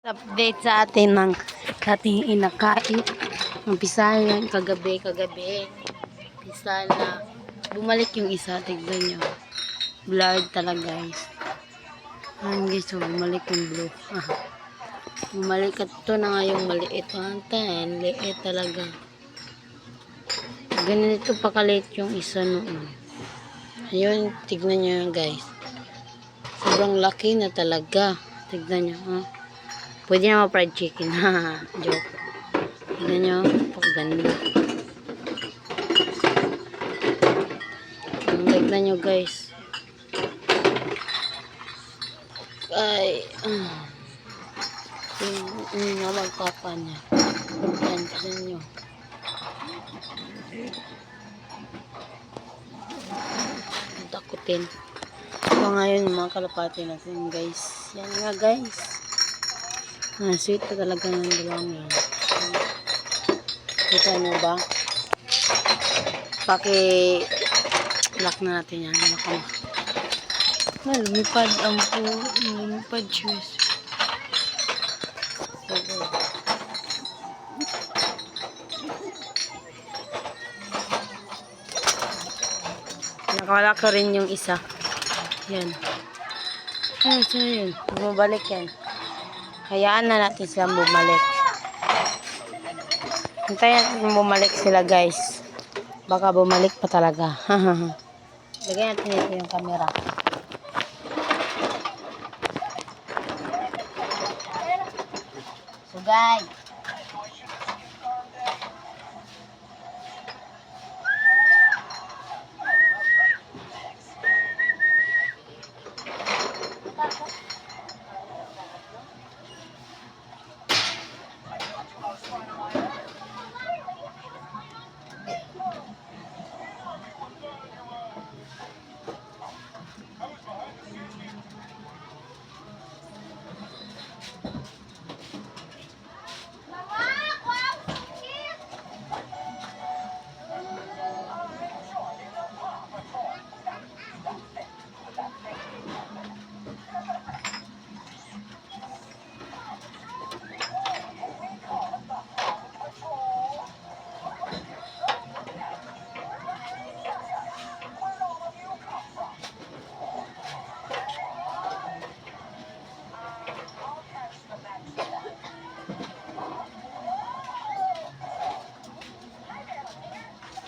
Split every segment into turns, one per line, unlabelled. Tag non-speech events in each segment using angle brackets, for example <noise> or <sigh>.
update sa atin ng ating inakain. Umpisa yan kagabi, kagabi. Umpisa na bumalik yung isa, tignan nyo. Blurred talaga guys. Ayan guys, so bumalik yung blue. Ah. Bumalik at ito na nga yung maliit. Antan, liit talaga. Ganito pa kalit yung isa noon. Ayun, tignan nyo yan guys. Sobrang laki na talaga. Tignan nyo, ha? Pwede naman fried chicken? <laughs> Joke. Tignan nyo, pagganda. Ang Tignan nyo, guys. Ay, ah. Yung nga magpapa niya. Yan, tignan nyo. Takutin. Ito ngayon yung mga kalapati natin, guys. Yan nga, guys. Ah, sweet pa talaga ng dalawang yan. Kita nyo ba? Paki lock na natin yan. Baka ma- Ah, lumipad ang po. Lumipad. Okay. Nakawala ko rin yung isa. Yan. Ay, saan yun? Bumabalik yan. Hayaan na natin silang bumalik. Hintayin natin bumalik sila guys. Baka bumalik pa talaga. <laughs> Lagyan natin ito yung camera. So guys.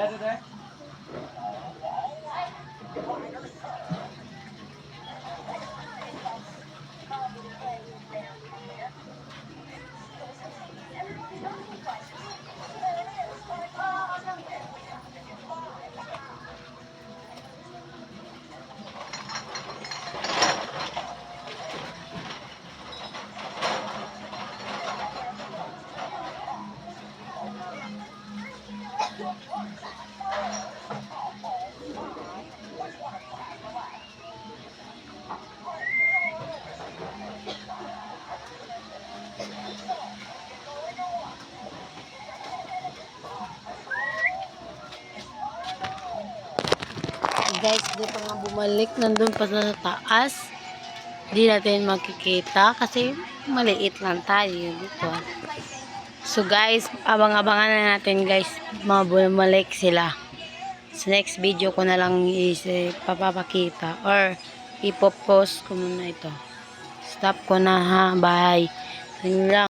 Bayaran nito
Guys, dito nga bumalik. Nandun pa sa taas. Hindi natin makikita kasi maliit lang tayo dito. So guys, abang-abangan na natin guys. Mga bumalik sila. Sa next video ko na lang is eh, papapakita or ipopost ko muna ito. Stop ko na ha. Bye. Yun.